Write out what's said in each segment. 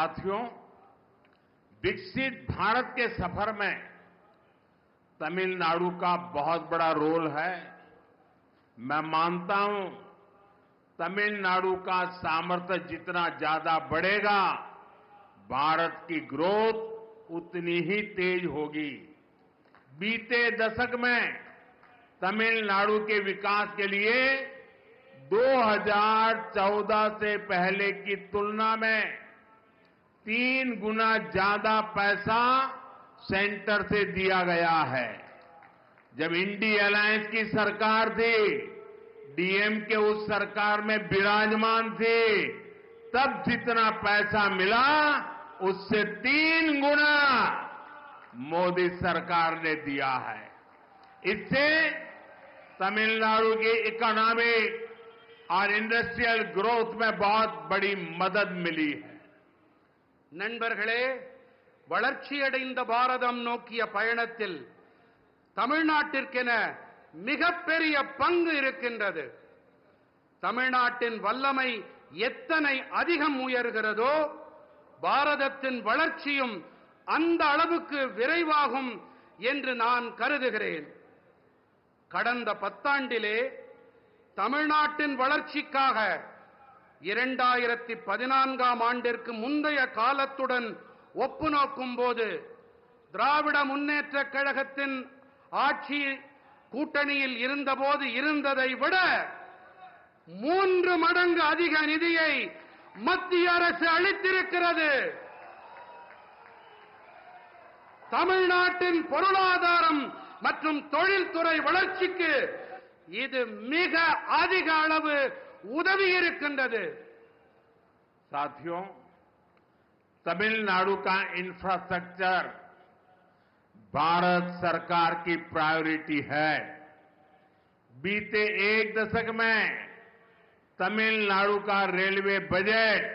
साथियों, विकसित भारत के सफ़र में तमिलनाडु का बहुत बड़ा रोल है। मैं मानता हूँ, तमिलनाडु का सामर्थ्य जितना ज़्यादा बढ़ेगा, भारत की ग्रोथ उतनी ही तेज होगी। बीते दशक में तमिलनाडु के विकास के लिए 2014 से पहले की तुलना में तीन गुना ज़्यादा पैसा सेंटर से दिया गया है। जब इंडी अलायंस की सरकार थी, डीएम के उस सरकार में विराजमान थे, तब जितना पैसा मिला, उससे तीन गुना मोदी सरकार ने दिया है। इससे तमिलनाडु की इकोनॉमिक और इंडस्ट्रियल ग्रोथ में बहुत बड़ी मदद मिली है। நண்பர்களே வளர்ச்சியடைந்த பாரதம் நோக்கிய பயணத்தில் தமிழ்நாட்டிற்கென மிகப்பெரிய பங்கு இருக்கின்றது. தமிழ்நாட்டின் வல்லமை எத்தனை அதிகம் உயர்கிறதோ பாரதத்தின் வளர்ச்சியும் அந்த அளவுக்கு விரைவாகும் என்று நான் கருதுகிறேன். கடந்த பத்தாண்டிலே தமிழ்நாட்டின் வளர்ச்சிக்காக இரண்டாயிரத்தி பதினான்காம் ஆண்டிற்கு முந்தைய காலத்துடன் ஒப்பு நோக்கும்போது திராவிட முன்னேற்ற கழகத்தின் ஆட்சி கூட்டணியில் இருந்தபோது இருந்ததை விட மூன்று மடங்கு அதிக நிதியை மத்திய அரசு அளித்திருக்கிறது. தமிழ்நாட்டின் பொருளாதாரம் மற்றும் தொழில்துறை வளர்ச்சிக்கு இது மிக அதிக அளவு உதவி இருக்கின்றது साथियों तमिलनाडु का इंफ्रास्ट्रक्चर भारत सरकार की प्रायोरिटी है बीते एक दशक में तमिलनाडु का रेलवे बजट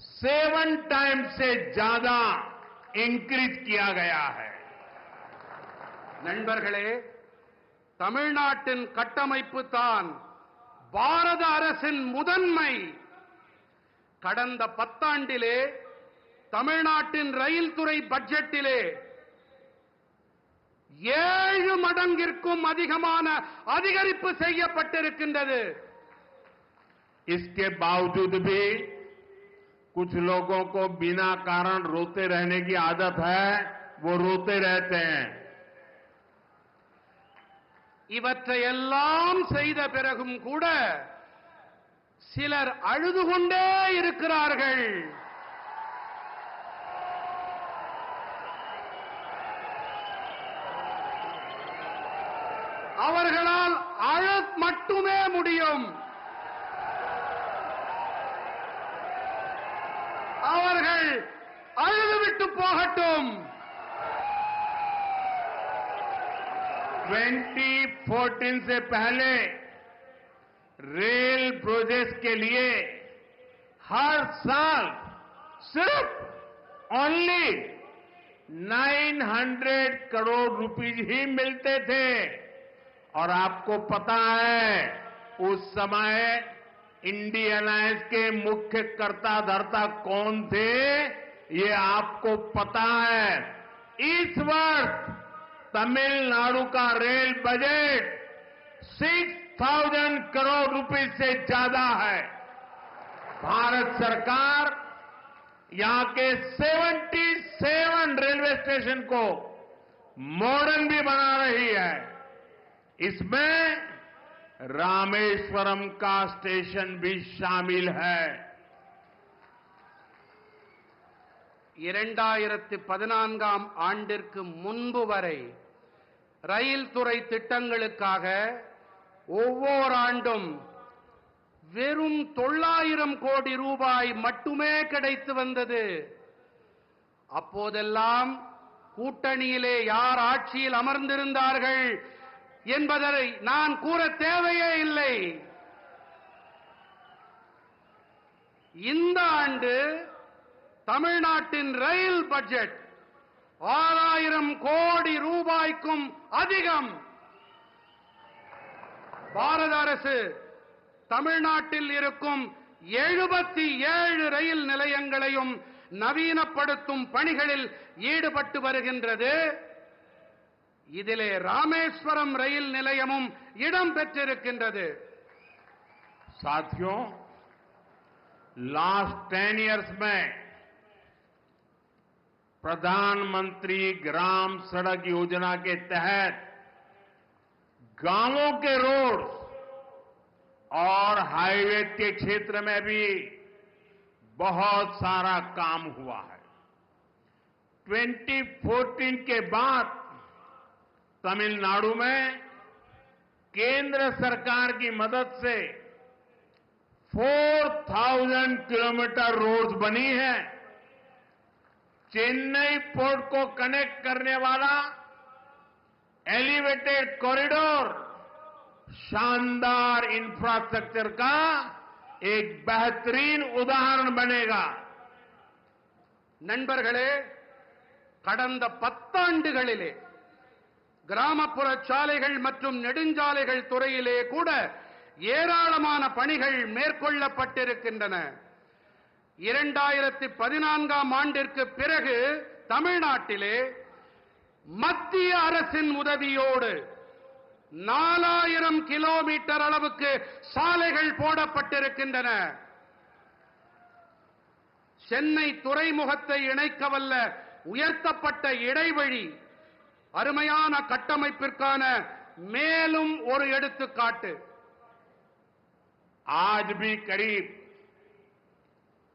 सेवन टाइम से ज्यादा इंक्रीज किया गया है நண்பர்களே தமிழ்நாட்டின் கட்டமைப்பு தான் பாரத அரசின் முதன்மை கடந்த பத்தாண்டிலே தமிழ்நாட்டின் ரயில் துறை பட்ஜெட்டிலே ஏழு மடங்கிற்கும் அதிகமான அதிகரிப்பு செய்யப்பட்டிருக்கின்றது इसके बावजूद भी कुछ लोगों को बिना कारण रोते रहने की आदत है वो रोते रहते हैं இவற்றையெல்லாம் செய்த பிறகும் கூட சிலர் அழுது கொண்டே இருக்கிறார்கள். அவர்களால் அழ மட்டுமே முடியும். அவர்கள் அழுதுவிட்டு போகட்டும். 2014 से पहले रेल प्रोजेक्ट के लिए हर साल सिर्फ़ ओनली 900 करोड़ रुपीज़ ही मिलते थे। और आपको पता है, उस समय इंडियन अलायंस के मुख्य कर्ता धर्ता कौन थे, ये आपको पता है। इस वर्ष तमिलनाडु का रेल बजट 6000 करोड़ रुपए से ज्यादा है भारत सरकार यहां के 77 रेलवे स्टेशन को मॉडर्न भी बना रही है इसमें रामेश्वरम का स्टेशन भी शामिल है இரண்டாயிரத்தி பதினான்காம் ஆண்டிற்கு முன்பு வரை ரயில் துறை திட்டங்களுக்காக ஒவ்வொரு ஆண்டும் வெறும் தொள்ளாயிரம் கோடி ரூபாய் மட்டுமே கிடைத்து வந்தது. அப்போதெல்லாம் கூட்டணியிலே யார் ஆட்சியில் அமர்ந்திருந்தார்கள் என்பதை நான் கூற தேவையே இல்லை. இந்த ஆண்டு தமிழ்நாட்டின் ரயில் பட்ஜெட் ஆறாயிரம் கோடி ரூபாய்க்கும் அதிகம் பாரத அரசு தமிழ்நாட்டில் இருக்கும் எழுபத்தி ஏழு ரயில் நிலையங்களையும் நவீனப்படுத்தும் பணிகளில் ஈடுபட்டு வருகின்றது இதிலே ராமேஸ்வரம் ரயில் நிலையமும் இடம் பெற்றிருக்கின்றது साथियों लास्ट टेन इयर्स में प्रधानमंत्री ग्राम सड़क योजना के तहत गाँवों के रोड और हाईवे के क्षेत्र में भी बहुत सारा काम हुआ है। 2014 के बाद तमिलनाडु में केंद्र सरकार की मदद से 4000 किलोमीटर रोड्स बनी है। चेन्नई पोर्ट को कनेक्ट करने वाला एलिवेटेड कॉरिडोर शानदार इंफ्रास्ट्रक्चर का एक बेहतरीन उदाहरण बनेगा நண்பர்களே கடந்த பத்தாண்டுகளிலே கிராமப்புற சாலைகள் மற்றும் நெடுஞ்சாலைகள் துறையிலே கூட ஏராளமான பணிகள் மேற்கொள்ளப்பட்டிருக்கின்றன இரண்டாயிரத்தி பதினான்காம் ஆண்டிற்கு பிறகு தமிழ்நாட்டிலே மத்திய அரசின் உதவியோடு நாலாயிரம் கிலோமீட்டர் அளவுக்கு சாலைகள் போடப்பட்டிருக்கின்றன. சென்னை துறைமுகத்தை இணைக்கவல்ல உயர்த்தப்பட்ட இடைவழி அருமையான கட்டமைப்பிற்கான மேலும் ஒரு எடுத்துக்காட்டு. ஆஜ் பி கரீப்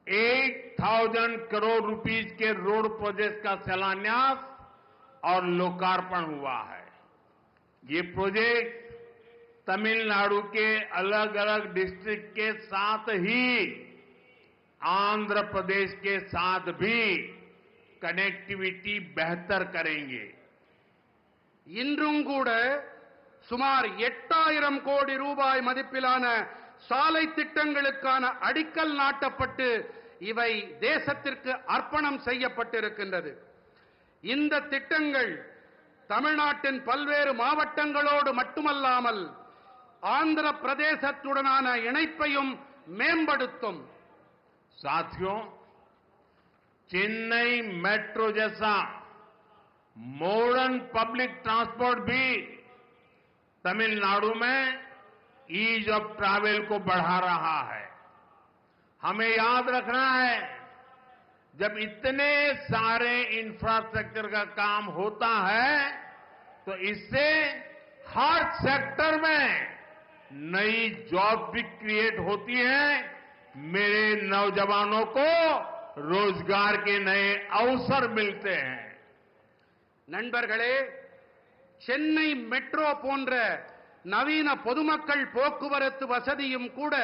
करीब 8000 करोड़ रुपीस के रोड प्रोजेक्ट का शिलान्यास और लोकार्पण हुआ है ये प्रोजेक्ट तमिलनाडु के अलग अलग डिस्ट्रिक्ट के साथ ही आंध्र प्रदेश के साथ भी कनेक्टिविटी बेहतर करेंगे இன்றும் கூட சுமார் எட்டாயிரம் கோடி ரூபாய் மதிப்பிலான சாலை திட்டங்களுக்கான அடிக்கல் நாட்டப்பட்டு இவை தேசத்திற்கு அர்ப்பணம் செய்யப்பட்டிருக்கின்றது இந்த திட்டங்கள் தமிழ்நாட்டின் பல்வேறு மாவட்டங்களோடு மட்டுமல்லாமல் ஆந்திர பிரதேசத்துடனான இணைப்பையும் மேம்படுத்தும் साथियों चेन्नई मेट्रो जैसा मॉडर्न पब्लिक ट्रांसपोर्ट भी तमिलनाडु में ईज ऑफ ट्रैवल को बढ़ा रहा है हमें याद रखना है जब इतने सारे इंफ्रास्ट्रक्चर का काम होता है तो इससे हर सेक्टर में नई जॉब भी क्रिएट होती है मेरे नौजवानों को रोजगार के नए अवसर मिलते हैं நண்பர்களே சென்னை மெட்ரோ போன்ற நவீன பொதுமக்கள் போக்குவரத்து வசதியும் கூட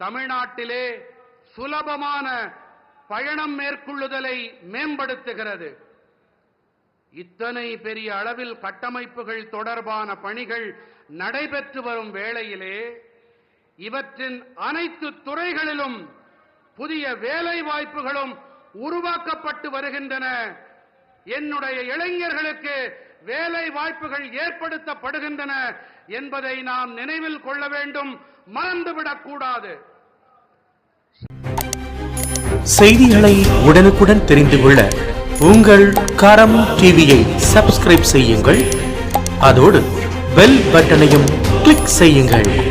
தமிழ்நாட்டிலே சுலபமான பயணம் மேற்கொள்ளுதலை மேம்படுத்துகிறது. இத்தனை பெரிய அளவில் கட்டமைப்புகள் தொடர்பான பணிகள் நடைபெற்று வரும் வேளையிலே இவற்றின் அனைத்து துறைகளிலும் புதிய வேலை வாய்ப்புகளும் உருவாக்கப்பட்டு வருகின்றன. என்னுடைய இளைஞர்களுக்கு வேலை வாய்ப்புகள் ஏற்படுத்தப்படுகின்றன என்பதை நாம் நினைவில் கொள்ள வேண்டும். மறந்துவிடக் கூடாது செய்திகளை உடனுக்குடன் தெரிந்து கொள்ள உங்கள் கரம் டிவியை சப்ஸ்கிரைப் செய்யுங்கள். அதோடு பெல் பட்டனையும் கிளிக் செய்யுங்கள்.